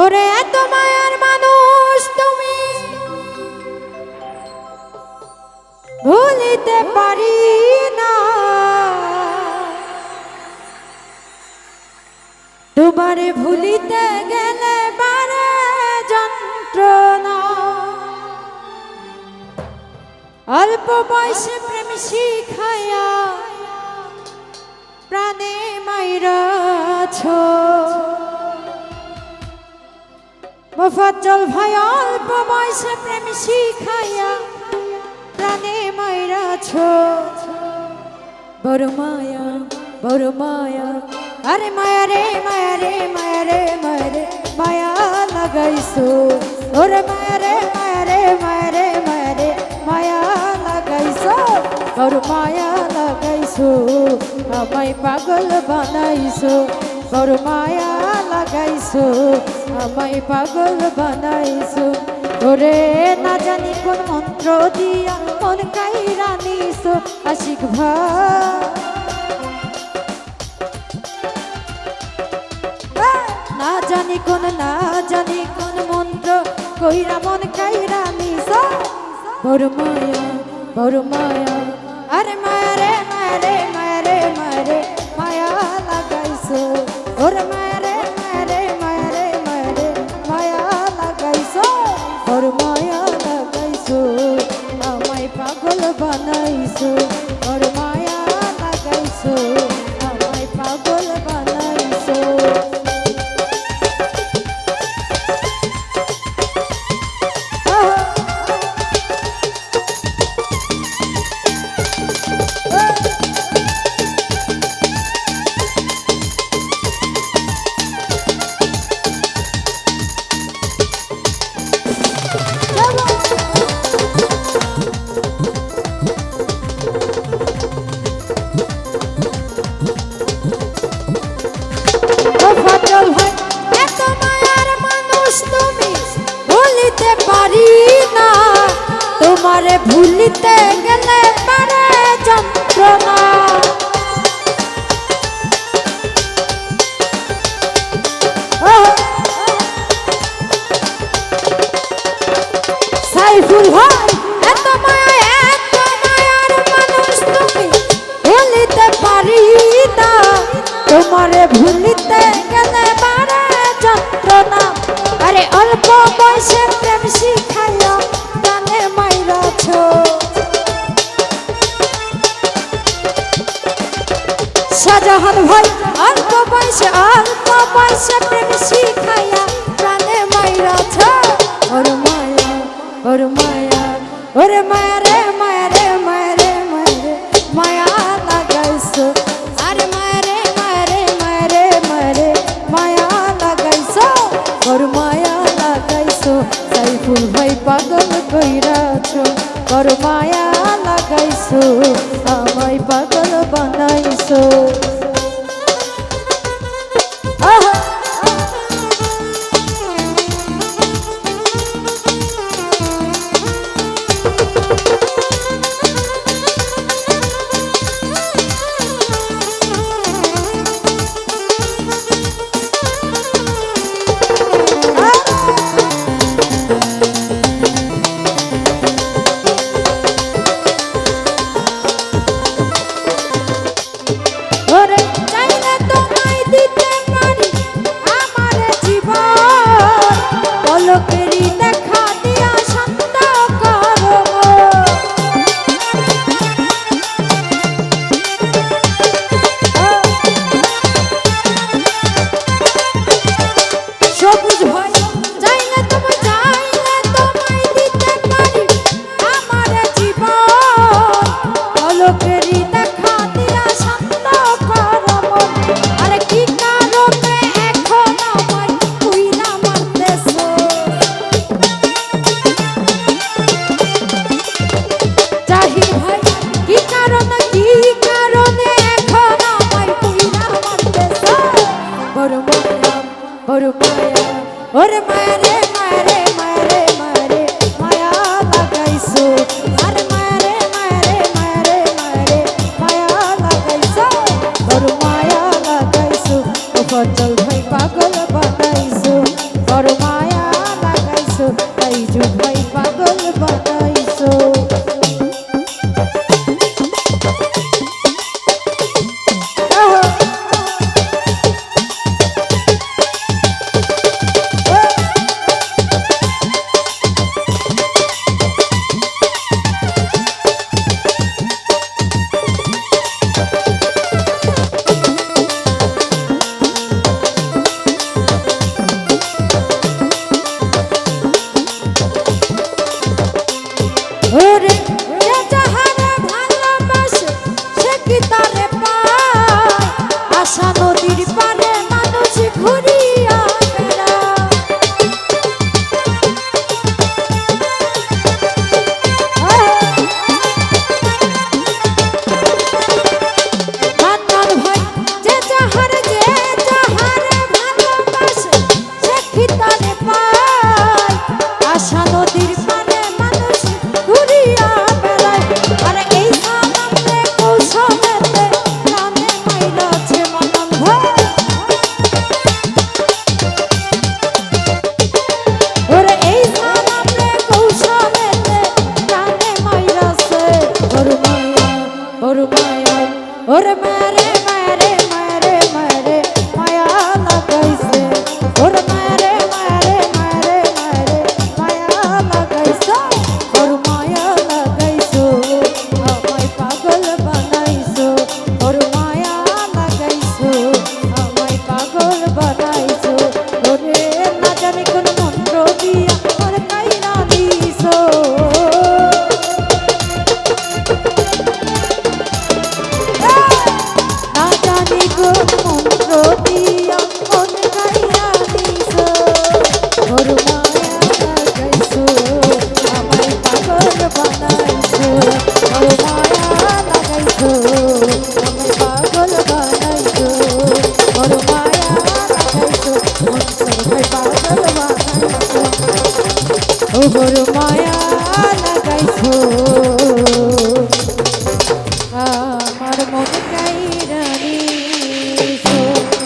ওরে এত মায়ার মানুষ তুমি। ভুলিতে পারি না। তোমারে ভুলিতে গেলে বারে যন্ত্রণা। অল্প বয়সে প্রেম শিখাইয়া প্রাণে মাইরাছ মোফাজ্জল ভাই অল্প বয়সে প্রেম শিখাইয়া প্রাণে মাইরাছ বড় মায়া বড় মায়া। আরে মায়া রে মায়া রে মায়া রে মায়া রে, মায়া লাগাইছো। ওরে মায়া রে মায়া রে মায়া রে মায়া রে, মায়া লাগাইছো। বড় মায়া লাগাইছো, আমায় পাগল বানাইছো। বড় মায়া লাগাইছো আমায় পাগল বানাইছো? ওরে না জানি কোন মন্ত্র দিয়া মন কাইরা নিছো। আশিক ভাই। না জানি কোন, না জানি কোন মন্ত্র কইরা মন কাইরা নিস বড় মায়া বড় মায়া, আরে মায়া ভুলিতে গেলে পারে যন্ত্রণা। সাইফুল ভাই এত মায়া, এত মায়ার মানুষ তুমি ভুলিতে পারি না তোমারে ভুলিতে গেলে বারে যন্ত্রণা। আরে অল্প বয়সে প্রেম শিখাইয়া ওর মায়া ওরে মায়া রে মায়া রে মায়া রে মায়া রে মায়া লাগাইছো আরে মায়া রে মায়া রে মায়া রে মায়া রে মায়া লাগাইছো ওর মায়া লাগাইছো সাইফুল ভাই পাগল কইরাছো ওর মায়া লাগাইছো আমায় পাগল বানাইছো ওরে মায়া ওরে ওর মায়া